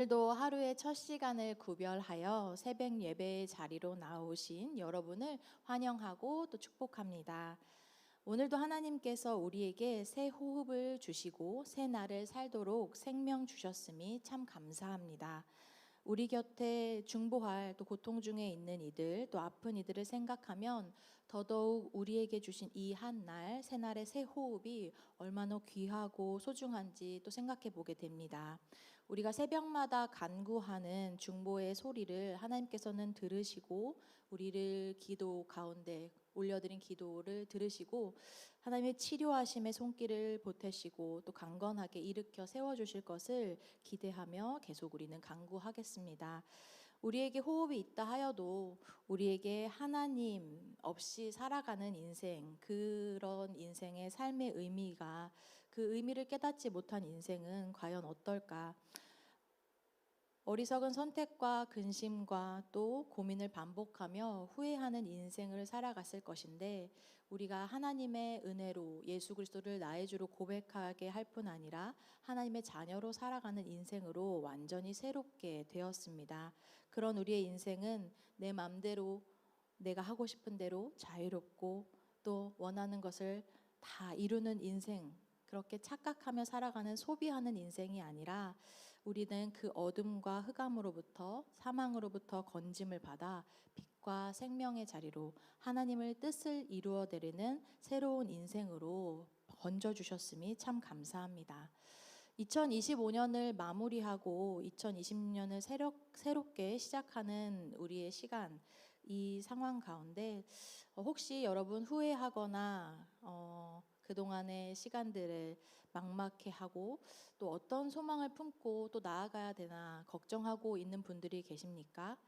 오늘도 하루의 첫 시간을 구별하여 새벽 예배의 자리로 나오신 여러분을 환영하고 또 축복합니다. 오늘도 하나님께서 우리에게 새 호흡을 주시고 새 날을 살도록 생명 주셨음이 참 감사합니다. 우리 곁에 중보할 또 고통 중에 있는 이들 또 아픈 이들을 생각하면 더더욱 우리에게 주신 이 한 날, 새 날의 새 호흡이 얼마나 귀하고 소중한지 또 생각해 보게 됩니다. 우리가 새벽마다 간구하는 중보의 소리를 하나님께서는 들으시고 우리를 기도 가운데 올려드린 기도를 들으시고 하나님의 치료하심의 손길을 보태시고 또 강건하게 일으켜 세워 주실 것을 기대하며 계속 우리는 간구하겠습니다. 우리에게 호흡이 있다 하여도 우리에게 하나님 없이 살아가는 인생, 그런 인생의 삶의 의미가 그 의미를 깨닫지 못한 인생은 과연 어떨까? 어리석은 선택과 근심과 또 고민을 반복하며 후회하는 인생을 살아갔을 것인데 우리가 하나님의 은혜로 예수 그리스도를 나의 주로 고백하게 할 뿐 아니라 하나님의 자녀로 살아가는 인생으로 완전히 새롭게 되었습니다. 그런 우리의 인생은 내 맘대로 내가 하고 싶은 대로 자유롭고 또 원하는 것을 다 이루는 인생 그렇게 착각하며 살아가는 소비하는 인생이 아니라 우리는 그 어둠과 흑암으로부터 사망으로부터 건짐을 받아 빛과 생명의 자리로 하나님을 뜻을 이루어 내리는 새로운 인생으로 건져 주셨음이 참 감사합니다. 2025년을 마무리하고 2026년을 새롭, 새롭게 시작하는 우리의 시간, 이 상황 가운데 어, 혹시 여러분 후회하거나 어, 그동안의 시간들을 막막해 하고 또 어떤 소망을 품고 또 나아가야 되나 걱정하고 있는 분들이 계십니까?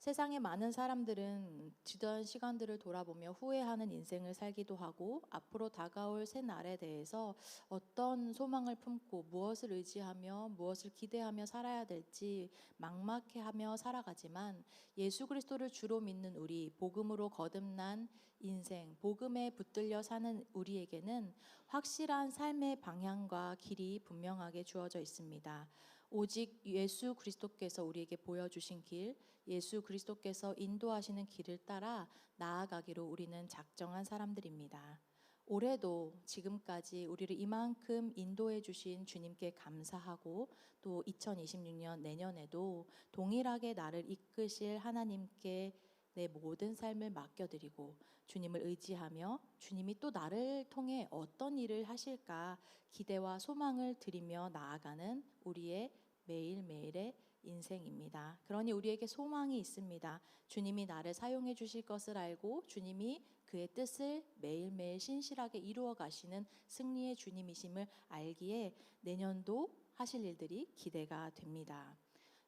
세상의 많은 사람들은 지난 시간들을 돌아보며 후회하는 인생을 살기도 하고 앞으로 다가올 새 날에 대해서 어떤 소망을 품고 무엇을 의지하며 무엇을 기대하며 살아야 될지 막막해하며 살아가지만 예수 그리스도를 주로 믿는 우리 복음으로 거듭난 인생 복음에 붙들려 사는 우리에게는 확실한 삶의 방향과 길이 분명하게 주어져 있습니다. 오직 예수 그리스도께서 우리에게 보여주신 길, 예수 그리스도께서 인도하시는 길을 따라 나아가기로 우리는 작정한 사람들입니다. 올해도 지금까지 우리를 이만큼 인도해 주신 주님께 감사하고 또 2026년 내년에도 동일하게 나를 이끄실 하나님께 내 모든 삶을 맡겨드리고 주님을 의지하며 주님이 또 나를 통해 어떤 일을 하실까 기대와 소망을 드리며 나아가는 우리의 매일매일의 인생입니다. 그러니 우리에게 소망이 있습니다. 주님이 나를 사용해 주실 것을 알고 주님이 그의 뜻을 매일매일 신실하게 이루어 가시는 승리의 주님이심을 알기에 내년도 하실 일들이 기대가 됩니다.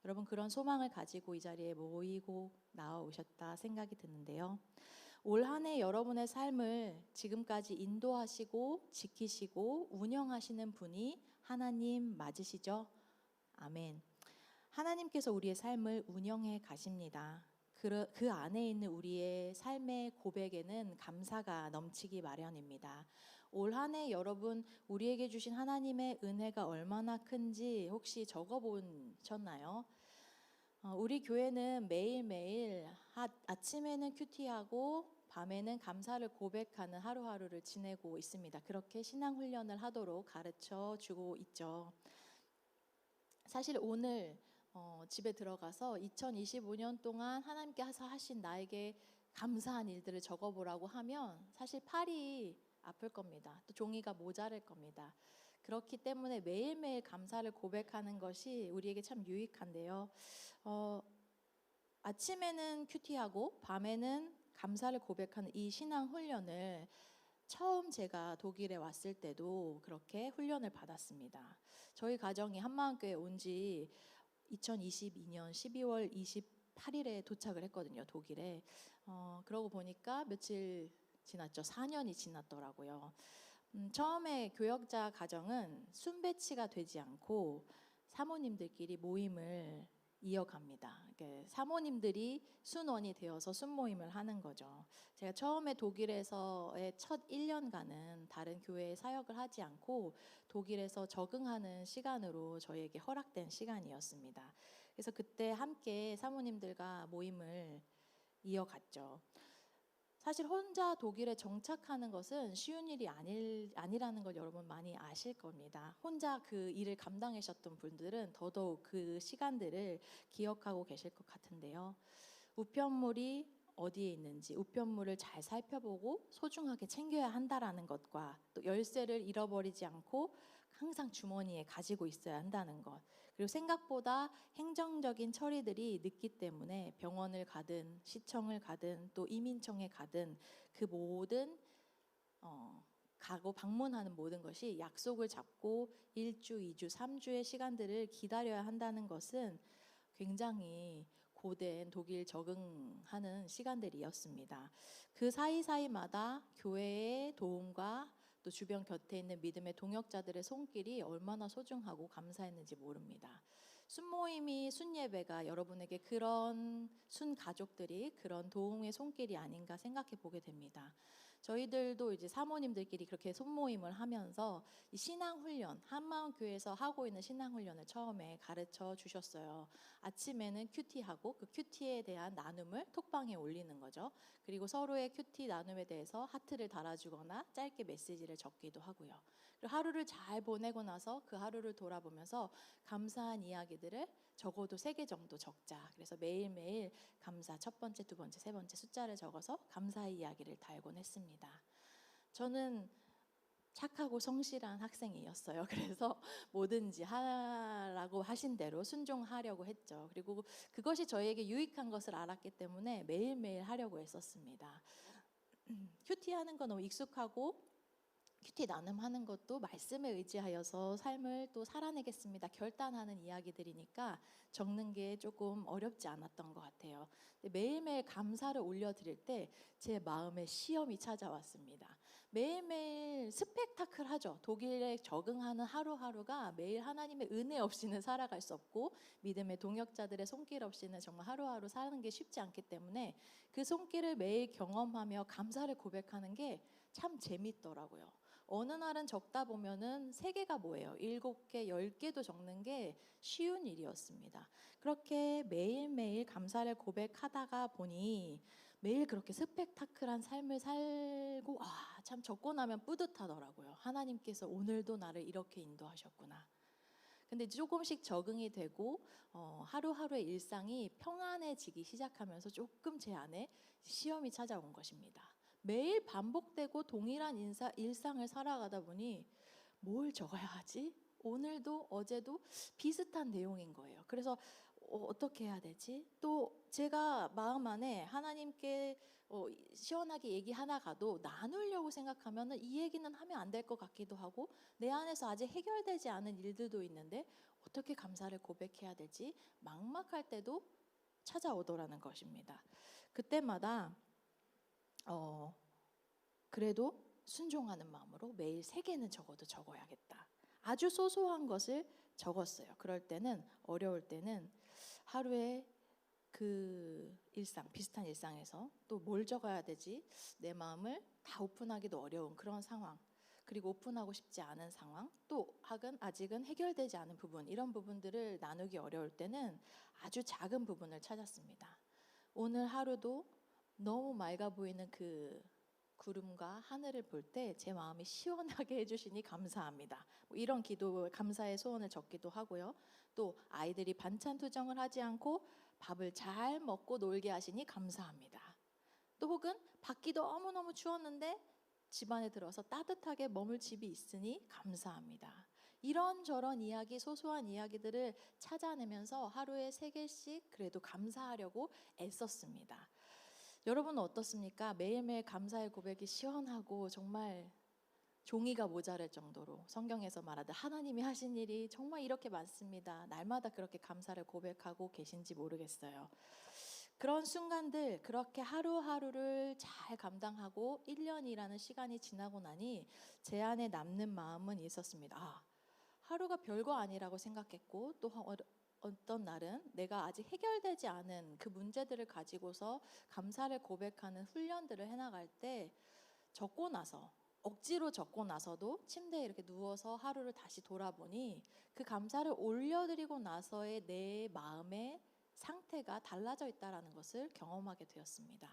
여러분 그런 소망을 가지고 이 자리에 모이고 나오셨다 생각이 드는데요. 올 한 해 여러분의 삶을 지금까지 인도하시고 지키시고 운영하시는 분이 하나님 맞으시죠? 아멘. 하나님께서 우리의 삶을 운영해 가십니다. 그, 그 안에 있는 우리의 삶의 고백에는 감사가 넘치기 마련입니다. 올 한 해 여러분 우리에게 주신 하나님의 은혜가 얼마나 큰지 혹시 적어 보셨나요? 어, 우리 교회는 매일매일 하, 아침에는 큐티하고 밤에는 감사를 고백하는 하루하루를 지내고 있습니다. 그렇게 신앙 훈련을 하도록 가르쳐 주고 있죠. 사실 오늘 어, 집에 들어가서 2025년 동안 하나님께서 하신 나에게 감사한 일들을 적어보라고 하면 사실 팔이 아플 겁니다. 또 종이가 모자랄 겁니다. 그렇기 때문에 매일매일 감사를 고백하는 것이 우리에게 참 유익한데요. 어, 아침에는 큐티하고 밤에는 감사를 고백하는 이 신앙 훈련을 처음 제가 독일에 왔을 때도 그렇게 훈련을 받았습니다. 저희 가정이 한마음교회 온 지 2022년 12월 28일에 도착을 했거든요, 독일에. 어, 그러고 보니까 며칠 지났죠. 4년이 지났더라고요. 음, 처음에 교역자 가정은 순배치가 되지 않고 사모님들끼리 모임을 이어갑니다. 사모님들이 순원이 되어서 순모임을 하는 거죠. 제가 처음에 독일에서의 첫 1년간은 다른 교회에 사역을 하지 않고 독일에서 적응하는 시간으로 저에게 허락된 시간이었습니다. 그래서 그때 함께 사모님들과 모임을 이어갔죠. 사실 혼자 독일에 정착하는 것은 쉬운 일이 아닐, 아니라는 걸 여러분 많이 아실 겁니다. 혼자 그 일을 감당하셨던 분들은 더더욱 그 시간들을 기억하고 계실 것 같은데요. 우편물이 어디에 있는지 우편물을 잘 살펴보고 소중하게 챙겨야 한다라는 것과 또 열쇠를 잃어버리지 않고 항상 주머니에 가지고 있어야 한다는 것. 그리고 생각보다 행정적인 처리들이 늦기 때문에 병원을 가든 시청을 가든 또 이민청에 가든 그 모든 어, 가고 방문하는 모든 것이 약속을 잡고 1주, 2주, 3주의 시간들을 기다려야 한다는 것은 굉장히 고된 독일 적응하는 시간들이었습니다. 그 사이사이마다 교회의 도움과 또 주변 곁에 있는 믿음의 동역자들의 손길이 얼마나 소중하고 감사했는지 모릅니다. 순모임이 순예배가 여러분에게 그런 순 가족들이 그런 도움의 손길이 아닌가 생각해 보게 됩니다. 저희들도 이제 사모님들끼리 그렇게 손모임을 하면서 이 신앙 훈련 한마음 교회에서 하고 있는 신앙 훈련을 처음에 가르쳐 주셨어요. 아침에는 큐티하고 그 큐티에 대한 나눔을 톡방에 올리는 거죠. 그리고 서로의 큐티 나눔에 대해서 하트를 달아주거나 짧게 메시지를 적기도 하고요. 하루를 잘 보내고 나서 그 하루를 돌아보면서 감사한 이야기들을 적어도 세 개 정도 적자. 그래서 매일매일 감사 첫 번째, 두 번째, 세 번째 숫자를 적어서 감사의 이야기를 달곤 했습니다. 저는 착하고 성실한 학생이었어요. 그래서 뭐든지 하라고 하신 대로 순종하려고 했죠. 그리고 그것이 저에게 유익한 것을 알았기 때문에 매일매일 하려고 했었습니다. 큐티 하는 건 너무 익숙하고 큐티 나눔하는 것도 말씀에 의지하여서 삶을 또 살아내겠습니다. 결단하는 이야기들이니까 적는 게 조금 어렵지 않았던 것 같아요. 매일매일 감사를 올려드릴 때 제 마음에 시험이 찾아왔습니다. 매일매일 스펙타클하죠. 독일에 적응하는 하루하루가 매일 하나님의 은혜 없이는 살아갈 수 없고 믿음의 동역자들의 손길 없이는 정말 하루하루 사는 게 쉽지 않기 때문에 그 손길을 매일 경험하며 감사를 고백하는 게 참 재밌더라고요. 어느 날은 적다 보면은 세 개가 뭐예요? 일곱 개, 열 개도 적는 게 쉬운 일이었습니다. 그렇게 매일매일 감사를 고백하다가 보니 매일 그렇게 스펙타클한 삶을 살고 아, 참 적고 나면 뿌듯하더라고요. 하나님께서 오늘도 나를 이렇게 인도하셨구나. 근데 조금씩 적응이 되고 어, 하루하루의 일상이 평안해지기 시작하면서 조금 제 안에 시험이 찾아온 것입니다. 매일 반복되고 동일한 인사, 일상을 살아가다 보니 뭘 적어야 하지? 오늘도 어제도 비슷한 내용인 거예요. 그래서 어, 떻게 해야 되지? 또 제가 마음 안에 하나님께 어, 시원하게 얘기 하나 가도 나누려고 생각하면 이 얘기는 하면 안 될 것 같기도 하고 내 안에서 아직 해결되지 않은 일들도 있는데 어떻게 감사를 고백해야 되지? 막막할 때도 찾아오더라는 것입니다. 그때마다 어, 그래도 순종하는 마음으로 매일 세 개는 적어도 적어야겠다. 아주 소소한 것을 적었어요. 그럴 때는 어려울 때는 하루에 그 일상 비슷한 일상에서 또 뭘 적어야 되지 내 마음을 다 오픈하기도 어려운 그런 상황 그리고 오픈하고 싶지 않은 상황 또 학은 아직은 해결되지 않은 부분 이런 부분들을 나누기 어려울 때는 아주 작은 부분을 찾았습니다. 오늘 하루도 너무 맑아 보이는 그 구름과 하늘을 볼 때 제 마음이 시원하게 해주시니 감사합니다. 뭐 이런 기도 감사의 소원을 적기도 하고요. 또 아이들이 반찬 투정을 하지 않고 밥을 잘 먹고 놀게 하시니 감사합니다. 또 혹은 밖이 너무너무 추웠는데 집안에 들어서 따뜻하게 머물 집이 있으니 감사합니다. 이런저런 이야기, 소소한 이야기들을 찾아내면서 하루에 세 개씩 그래도 감사하려고 애썼습니다. 여러분은 어떻습니까? 매일매일 감사의 고백이 시원하고 정말 종이가 모자랄 정도로 성경에서 말하듯 하나님이 하신 일이 정말 이렇게 많습니다. 날마다 그렇게 감사를 고백하고 계신지 모르겠어요. 그런 순간들 그렇게 하루하루를 잘 감당하고 1년이라는 시간이 지나고 나니 제 안에 남는 마음은 있었습니다. 아, 하루가 별거 아니라고 생각했고 또 어떤 날은 내가 아직 해결되지 않은 그 문제들을 가지고서 감사를 고백하는 훈련들을 해나갈 때 적고 나서 억지로 적고 나서도 침대에 이렇게 누워서 하루를 다시 돌아보니 그 감사를 올려드리고 나서의 내 마음의 상태가 달라져 있다라는 것을 경험하게 되었습니다.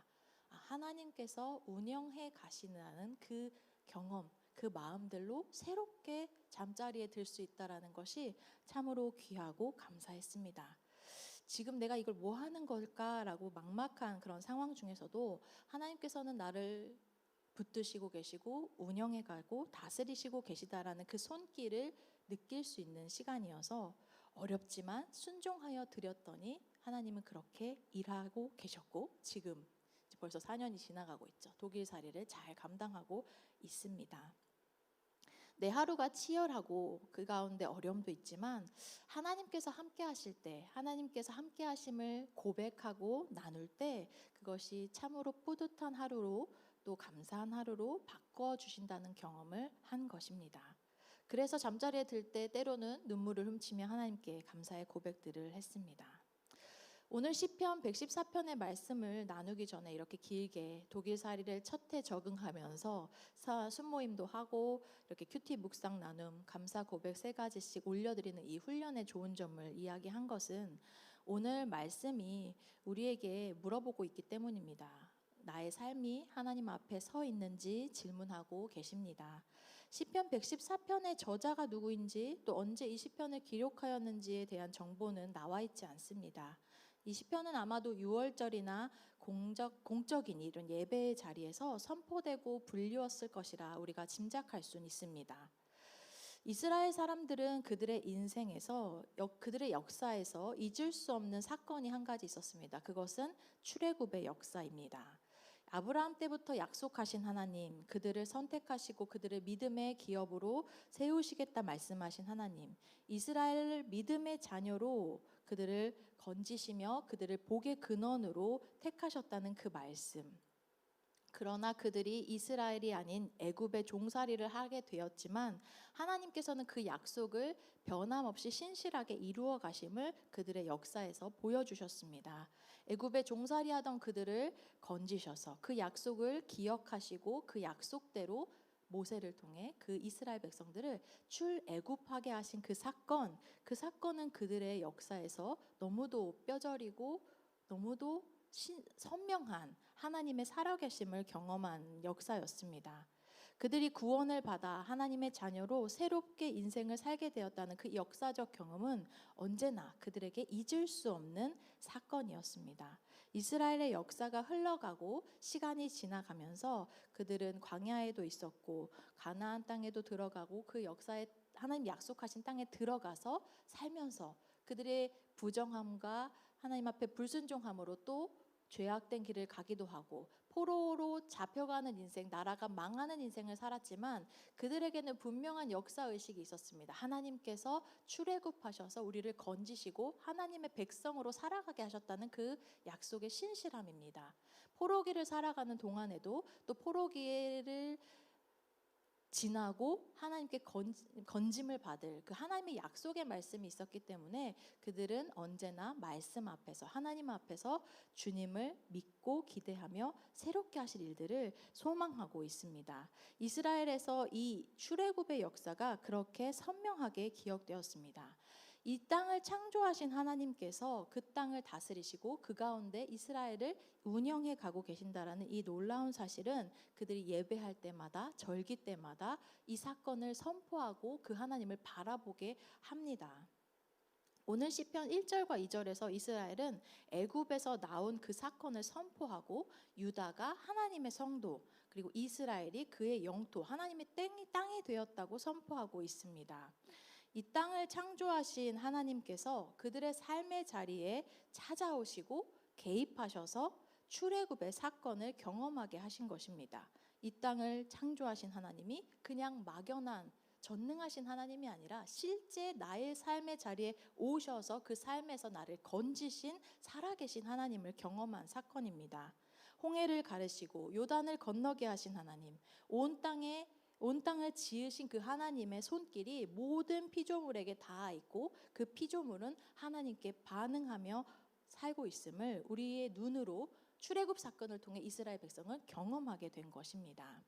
아, 하나님께서 운영해 가시는 그 경험, 그 마음들로 새롭게 잠자리에 들 수 있다라는 것이 참으로 귀하고 감사했습니다. 지금 내가 이걸 뭐 하는 걸까라고 막막한 그런 상황 중에서도 하나님께서는 나를 붙드시고 계시고 운영해 가고 다스리시고 계시다라는 그 손길을 느낄 수 있는 시간이어서 어렵지만 순종하여 드렸더니 하나님은 그렇게 일하고 계셨고 지금 벌써 4년이 지나가고 있죠. 독일 살이를 잘 감당하고 있습니다. 내 하루가 치열하고 그 가운데 어려움도 있지만 하나님께서 함께 하실 때 하나님께서 함께 하심을 고백하고 나눌 때 그것이 참으로 뿌듯한 하루로 또 감사한 하루로 바꿔 주신다는 경험을 한 것입니다. 그래서 잠자리에 들 때 때로는 눈물을 훔치며 하나님께 감사의 고백들을 했습니다. 오늘 시편 114편의 말씀을 나누기 전에 이렇게 길게 독일살이를 첫 해 적응하면서 사- 순모임도 하고 이렇게 큐티 묵상 나눔 감사 고백 세 가지씩 올려드리는 이 훈련의 좋은 점을 이야기한 것은 오늘 말씀이 우리에게 물어보고 있기 때문입니다. 나의 삶이 하나님 앞에 서 있는지 질문하고 계십니다. 시편 114편의 저자가 누구인지 또 언제 이 시편을 기록하였는지에 대한 정보는 나와 있지 않습니다. 이 시편은 아마도 6월절이나 공적, 공적인 이런 예배의 자리에서 선포되고 불리웠을 것이라 우리가 짐작할 수 있습니다. 이스라엘 사람들은 그들의 인생에서 역- 그들의 역사에서 잊을 수 없는 사건이 한 가지 있었습니다. 그것은 출애굽의 역사입니다. 아브라함 때부터 약속하신 하나님, 그들을 선택하시고 그들을 믿음의 기업으로 세우시겠다 말씀하신 하나님, 이스라엘 믿음의 자녀로 그들을 건지시며 그들을 복의 근원으로 택하셨다는 그 말씀. 그러나 그들이 이스라엘이 아닌 애굽의 종살이를 하게 되었지만 하나님께서는 그 약속을 변함없이 신실하게 이루어 가심을 그들의 역사에서 보여주셨습니다. 애굽의 종살이하던 그들을 건지셔서 그 약속을 기억하시고 그 약속대로 모세를 통해 그 이스라엘 백성들을 출애굽하게 하신 그 사건, 그 사건은 그들의 역사에서 너무도 뼈저리고 너무도 신- 선명한 하나님의 살아계심을 경험한 역사였습니다. 그들이 구원을 받아 하나님의 자녀로 새롭게 인생을 살게 되었다는 그 역사적 경험은 언제나 그들에게 잊을 수 없는 사건이었습니다. 이스라엘의 역사가 흘러가고 시간이 지나가면서 그들은 광야에도 있었고 가나안 땅에도 들어가고 그 역사에 하나님 약속하신 땅에 들어가서 살면서 그들의 부정함과 하나님 앞에 불순종함으로 또 죄악된 길을 가기도 하고 포로로 잡혀가는 인생, 나라가 망하는 인생을 살았지만 그들에게는 분명한 역사 의식이 있었습니다. 하나님께서 출애굽하셔서 우리를 건지시고 하나님의 백성으로 살아가게 하셨다는 그 약속의 신실함입니다. 포로기를 살아가는 동안에도 또 포로기를 지나고 하나님께 건, 건짐을 받을 그 하나님의 약속의 말씀이 있었기 때문에 그들은 언제나 말씀 앞에서 하나님 앞에서 주님을 믿고 기대하며 새롭게 하실 일들을 소망하고 있습니다. 이스라엘에서 이 출애굽의 역사가 그렇게 선명하게 기억되었습니다. 이 땅을 창조하신 하나님께서 그 땅을 다스리시고 그 가운데 이스라엘을 운영해 가고 계신다라는 이 놀라운 사실은 그들이 예배할 때마다 절기 때마다 이 사건을 선포하고 그 하나님을 바라보게 합니다. 오늘 시편 1절과 2절에서 이스라엘은 애굽에서 나온 그 사건을 선포하고 유다가 하나님의 성도 그리고 이스라엘이 그의 영토 하나님의 땅이 되었다고 선포하고 있습니다. 이 땅을 창조하신 하나님께서 그들의 삶의 자리에 찾아오시고 개입하셔서 출애굽의 사건을 경험하게 하신 것입니다. 이 땅을 창조하신 하나님이 그냥 막연한 전능하신 하나님이 아니라 실제 나의 삶의 자리에 오셔서 그 삶에서 나를 건지신 살아계신 하나님을 경험한 사건입니다. 홍해를 가르시고 요단을 건너게 하신 하나님, 온 땅에 온 땅을 지으신 그 하나님의 손길이 모든 피조물에게 닿아 있고 그 피조물은 하나님께 반응하며 살고 있음을 우리의 눈으로 출애굽 사건을 통해 이스라엘 백성은 경험하게 된 것입니다.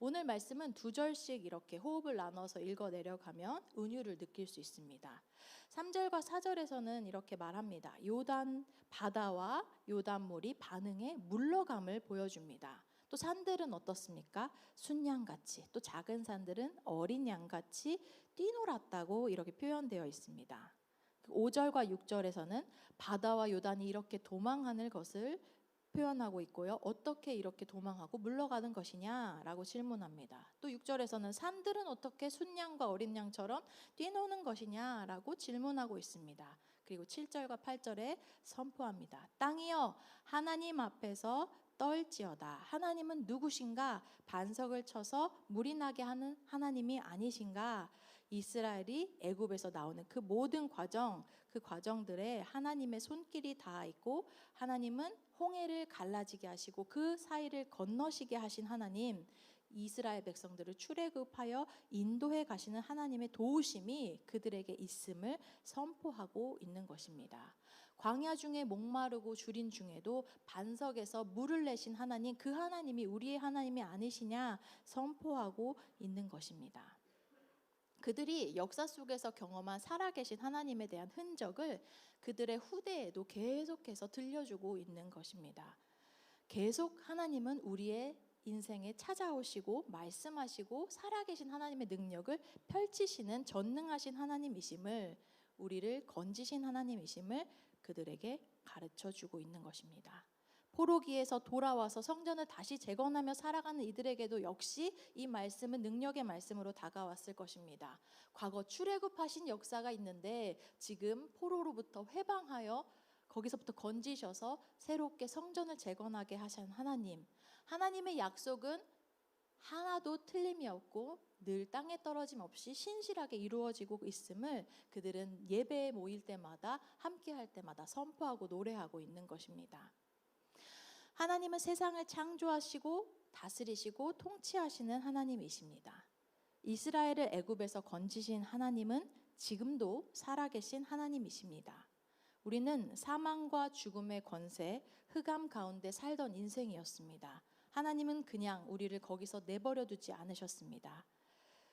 오늘 말씀은 두 절씩 이렇게 호흡을 나눠서 읽어 내려가면 은유를 느낄 수 있습니다. 3절과 4절에서는 이렇게 말합니다. 요단 바다와 요단물이 반응해 물러감을 보여줍니다. 또 산들은 어떻습니까? 순양같이 또 작은 산들은 어린 양같이 뛰놀았다고 이렇게 표현되어 있습니다. 5절과 6절에서는 바다와 요단이 이렇게 도망하는 것을 표현하고 있고요. 어떻게 이렇게 도망하고 물러가는 것이냐라고 질문합니다. 또 6절에서는 산들은 어떻게 순양과 어린 양처럼 뛰노는 것이냐라고 질문하고 있습니다. 그리고 7절과 8절에 선포합니다. 땅이여 하나님 앞에서 떨지어다. 하나님은 누구신가? 반석을 쳐서 물이 나게 하는 하나님이 아니신가? 이스라엘이 애굽에서 나오는 그 모든 과정, 그 과정들에 하나님의 손길이 닿아 있고 하나님은 홍해를 갈라지게 하시고 그 사이를 건너시게 하신 하나님, 이스라엘 백성들을 출애굽하여 인도해 가시는 하나님의 도우심이 그들에게 있음을 선포하고 있는 것입니다. 광야 중에 목마르고 줄인 중에도 반석에서 물을 내신 하나님, 그 하나님이 우리의 하나님이 아니시냐 선포하고 있는 것입니다. 그들이 역사 속에서 경험한 살아계신 하나님에 대한 흔적을 그들의 후대에도 계속해서 들려주고 있는 것입니다. 계속 하나님은 우리의 인생에 찾아오시고 말씀하시고 살아계신 하나님의 능력을 펼치시는 전능하신 하나님이심을 우리를 건지신 하나님이심을 그들에게 가르쳐 주고 있는 것입니다. 포로기에서 돌아와서 성전을 다시 재건하며 살아가는 이들에게도 역시 이 말씀은 능력의 말씀으로 다가왔을 것입니다. 과거 출애굽하신 역사가 있는데 지금 포로로부터 회방하여 거기서부터 건지셔서 새롭게 성전을 재건하게 하신 하나님. 하나님의 약속은 하나도 틀림이 없고 늘 땅에 떨어짐 없이 신실하게 이루어지고 있음을 그들은 예배에 모일 때마다 함께 할 때마다 선포하고 노래하고 있는 것입니다. 하나님은 세상을 창조하시고 다스리시고 통치하시는 하나님이십니다. 이스라엘을 애굽에서 건지신 하나님은 지금도 살아계신 하나님이십니다. 우리는 사망과 죽음의 권세, 흑암 가운데 살던 인생이었습니다. 하나님은 그냥 우리를 거기서 내버려 두지 않으셨습니다.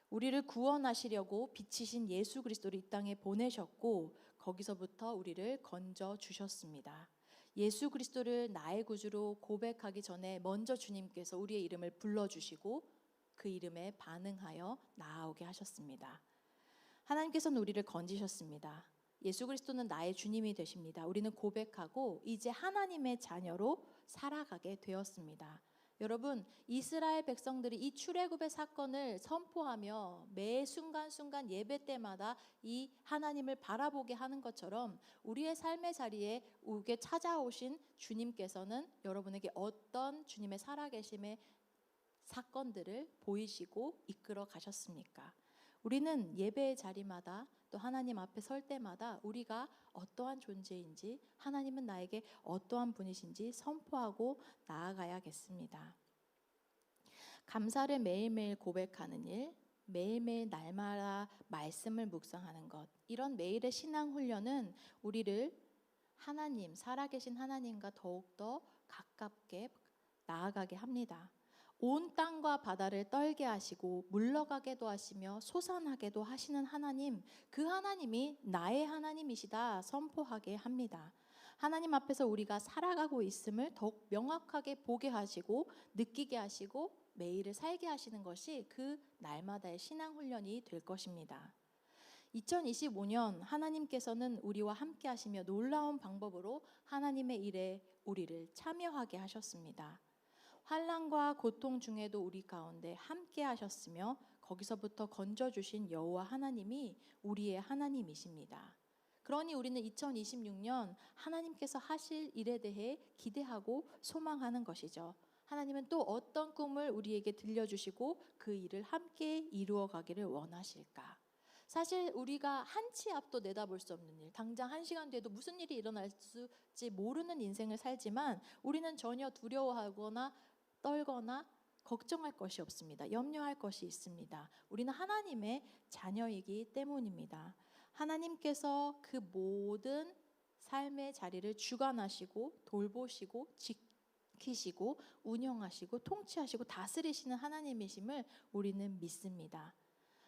우리를 구원하시려고 비치신 예수 그리스도를 이 땅에 보내셨고 거기서부터 우리를 건져 주셨습니다. 예수 그리스도를 나의 구주로 고백하기 전에 먼저 주님께서 우리의 이름을 불러 주시고 그 이름에 반응하여 나아오게 하셨습니다. 하나님께서는 우리를 건지셨습니다. 예수 그리스도는 나의 주님이 되십니다. 우리는 고백하고 이제 하나님의 자녀로 살아가게 되었습니다. 여러분, 이스라엘 백성들이 이 출애굽의 사건을 선포하며 매 순간순간 예배 때마다 이 하나님을 바라보게 하는 것처럼 우리의 삶의 자리에 우게 찾아오신 주님께서는 여러분에게 어떤 주님의 살아계심의 사건들을 보이시고 이끌어 가셨습니까? 우리는 예배의 자리마다 또 하나님 앞에 설 때마다 우리가 어떠한 존재인지 하나님은 나에게 어떠한 분이신지 선포하고 나아가야겠습니다. 감사를 매일매일 고백하는 일, 매일매일 날마다 말씀을 묵상하는 것, 이런 매일의 신앙 훈련은 우리를 하나님, 살아계신 하나님과 더욱더 가깝게 나아가게 합니다. 온 땅과 바다를 떨게 하시고 물러가게도 하시며 솟아나게도 하시는 하나님, 그 하나님이 나의 하나님이시다 선포하게 합니다. 하나님 앞에서 우리가 살아가고 있음을 더욱 명확하게 보게 하시고 느끼게 하시고 매일을 살게 하시는 것이 그 날마다의 신앙 훈련이 될 것입니다. 2025년 하나님께서는 우리와 함께 하시며 놀라운 방법으로 하나님의 일에 우리를 참여하게 하셨습니다. 환란과 고통 중에도 우리 가운데 함께 하셨으며 거기서부터 건져 주신 여호와 하나님이 우리의 하나님이십니다. 그러니 우리는 2026년 하나님께서 하실 일에 대해 기대하고 소망하는 것이죠. 하나님은 또 어떤 꿈을 우리에게 들려주시고 그 일을 함께 이루어 가기를 원하실까? 사실 우리가 한 치 앞도 내다볼 수 없는 일, 당장 한 시간 뒤에도 무슨 일이 일어날지 모르는 인생을 살지만 우리는 전혀 두려워하거나 떨거나 걱정할 것이 없습니다. 염려할 것이 있습니다. 우리는 하나님의 자녀이기 때문입니다. 하나님께서 그 모든 삶의 자리를 주관하시고 돌보시고 지키시고 운영하시고 통치하시고 다스리시는 하나님이심을 우리는 믿습니다.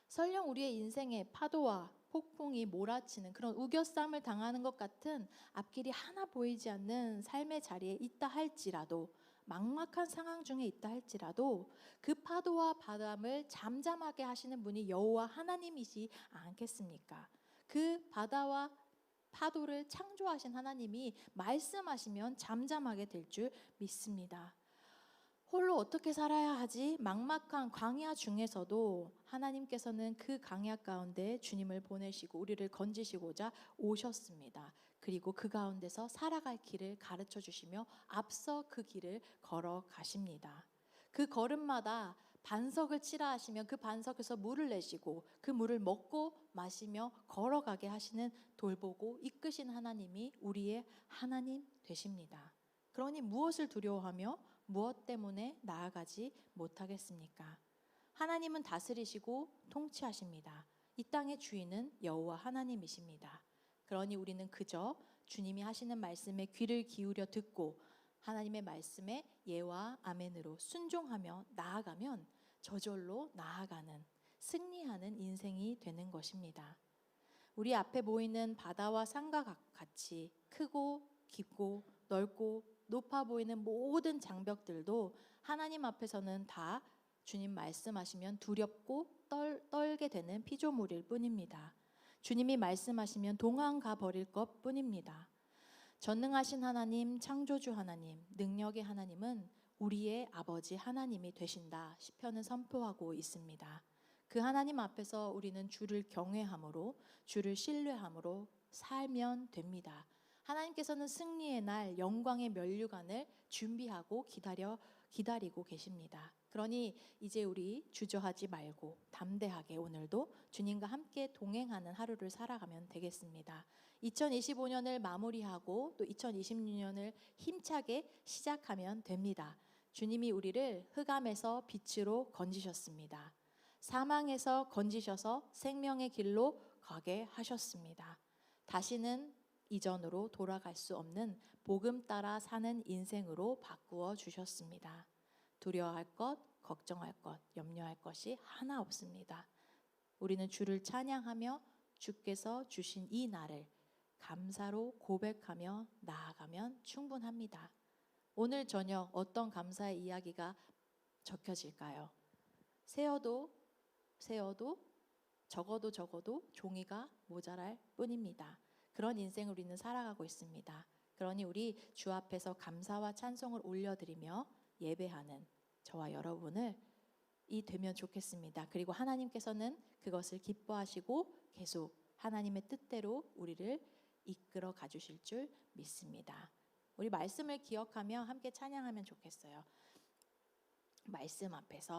설령 우리의 인생에 파도와 폭풍이 몰아치는 그런 우겨쌈을 당하는 것 같은 앞길이 하나 보이지 않는 삶의 자리에 있다 할지라도 막막한 상황 중에 있다 할지라도 그 파도와 바람을 잠잠하게 하시는 분이 여호와 하나님이시 않겠습니까? 그 바다와 파도를 창조하신 하나님이 말씀하시면 잠잠하게 될 줄 믿습니다. 홀로 어떻게 살아야 하지? 막막한 광야 중에서도 하나님께서는 그 광야 가운데 주님을 보내시고 우리를 건지시고자 오셨습니다. 그리고 그 가운데서 살아갈 길을 가르쳐 주시며 앞서 그 길을 걸어 가십니다. 그 걸음마다 반석을 치라 하시면 그 반석에서 물을 내시고 그 물을 먹고 마시며 걸어가게 하시는 돌보고 이끄신 하나님이 우리의 하나님 되십니다. 그러니 무엇을 두려워하며 무엇 때문에 나아가지 못하겠습니까? 하나님은 다스리시고 통치하십니다. 이 땅의 주인은 여호와 하나님이십니다. 그러니 우리는 그저 주님이 하시는 말씀에 귀를 기울여 듣고 하나님의 말씀에 예와 아멘으로 순종하며 나아가면 저절로 나아가는 승리하는 인생이 되는 것입니다. 우리 앞에 보이는 바다와 산과 같이 크고 깊고 넓고 높아 보이는 모든 장벽들도 하나님 앞에서는 다 주님 말씀하시면 두렵고 떨, 떨게 되는 피조물일 뿐입니다. 주님이 말씀하시면 도망 가 버릴 것 뿐입니다. 전능하신 하나님, 창조주 하나님, 능력의 하나님은 우리의 아버지 하나님이 되신다. 시편은 선포하고 있습니다. 그 하나님 앞에서 우리는 주를 경외함으로 주를 신뢰함으로 살면 됩니다. 하나님께서는 승리의 날 영광의 면류관을 준비하고 기다려 기다리고 계십니다. 그러니 이제 우리 주저하지 말고 담대하게 오늘도 주님과 함께 동행하는 하루를 살아가면 되겠습니다. 2025년을 마무리하고 또 2026년을 힘차게 시작하면 됩니다. 주님이 우리를 흑암에서 빛으로 건지셨습니다. 사망에서 건지셔서 생명의 길로 가게 하셨습니다. 다시는 이전으로 돌아갈 수 없는 복음 따라 사는 인생으로 바꾸어 주셨습니다. 두려워할 것, 걱정할 것, 염려할 것이 하나 없습니다. 우리는 주를 찬양하며 주께서 주신 이 날을 감사로 고백하며 나아가면 충분합니다. 오늘 저녁 어떤 감사의 이야기가 적혀질까요? 세어도 세어도 적어도 적어도 종이가 모자랄 뿐입니다. 그런 인생을 우리는 살아가고 있습니다. 그러니 우리 주 앞에서 감사와 찬송을 올려드리며 예배하는 저와 여러분을 이 되면 좋겠습니다. 그리고 하나님께서는 그것을 기뻐하시고 계속 하나님의 뜻대로 우리를 이끌어 가주실 줄 믿습니다. 우리 말씀을 기억하며 함께 찬양하면 좋겠어요. 말씀 앞에서